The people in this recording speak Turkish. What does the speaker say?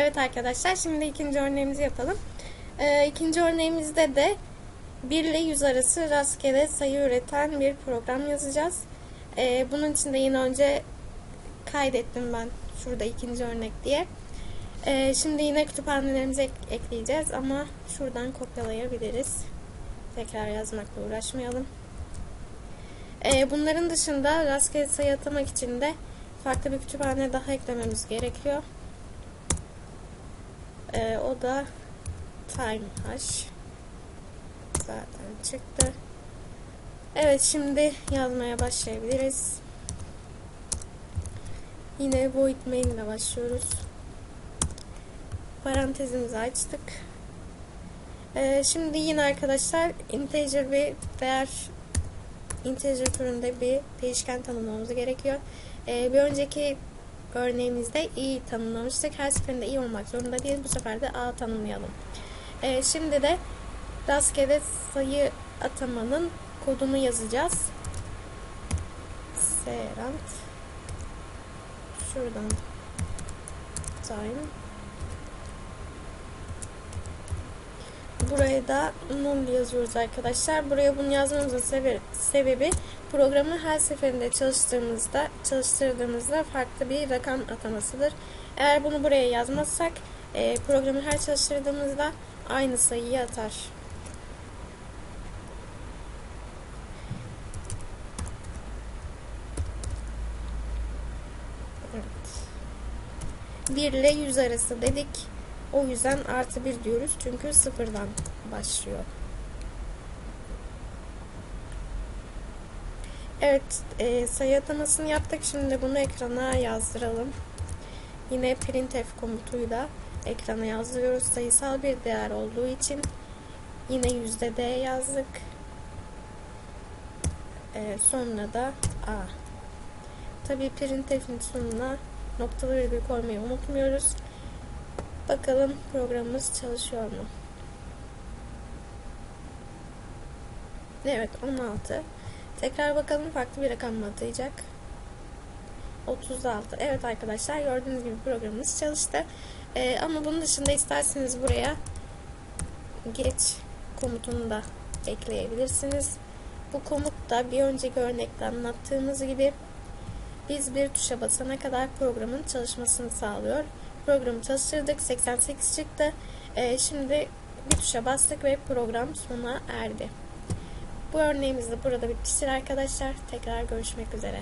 Evet arkadaşlar şimdi ikinci örneğimizi yapalım. Ee, ikinci örneğimizde de 1 ile 100 arası rastgele sayı üreten bir program yazacağız. Ee, bunun için de yine önce kaydettim ben şurada ikinci örnek diye. Ee, şimdi yine kütüphanelerimize ek- ekleyeceğiz ama şuradan kopyalayabiliriz. Tekrar yazmakla uğraşmayalım. Ee, bunların dışında rastgele sayı atamak için de farklı bir kütüphane daha eklememiz gerekiyor. Ee, o da time hash zaten çıktı. Evet şimdi yazmaya başlayabiliriz. Yine void main ile başlıyoruz. Parantezimizi açtık. Ee, şimdi yine arkadaşlar integer bir değer integer türünde bir değişken tanımlamamız gerekiyor. Ee, bir önceki örneğimizde i tanımlamıştık. Her seferinde i olmak zorunda değil. Bu sefer de a tanımlayalım. Ee, şimdi de rastgele sayı atamanın kodunu yazacağız. Serant şuradan time Buraya da null yazıyoruz arkadaşlar. Buraya bunu yazmamızın sebe- sebebi programı her seferinde çalıştığımızda çalıştırdığımızda farklı bir rakam atamasıdır. Eğer bunu buraya yazmazsak e, programı her çalıştırdığımızda aynı sayıyı atar. Evet. 1 ile 100 arası dedik. O yüzden artı 1 diyoruz. Çünkü sıfırdan başlıyor. Evet. E, sayı atamasını yaptık. Şimdi bunu ekrana yazdıralım. Yine printf komutuyla ekrana yazdırıyoruz. Sayısal bir değer olduğu için yine yüzde d yazdık. E, sonra da a. Tabii printf'in sonuna noktalı virgül koymayı unutmuyoruz. Bakalım programımız çalışıyor mu? Evet 16. Tekrar bakalım farklı bir rakam mı atayacak? 36. Evet arkadaşlar gördüğünüz gibi programımız çalıştı. Ee, ama bunun dışında isterseniz buraya geç komutunu da ekleyebilirsiniz. Bu komut da bir önceki örnekte anlattığımız gibi biz bir tuşa basana kadar programın çalışmasını sağlıyor. Programı çalıştırdık. 88 çıktı. Ee, şimdi bir tuşa bastık ve program sona erdi. Bu örneğimiz de burada bitmiştir arkadaşlar. Tekrar görüşmek üzere.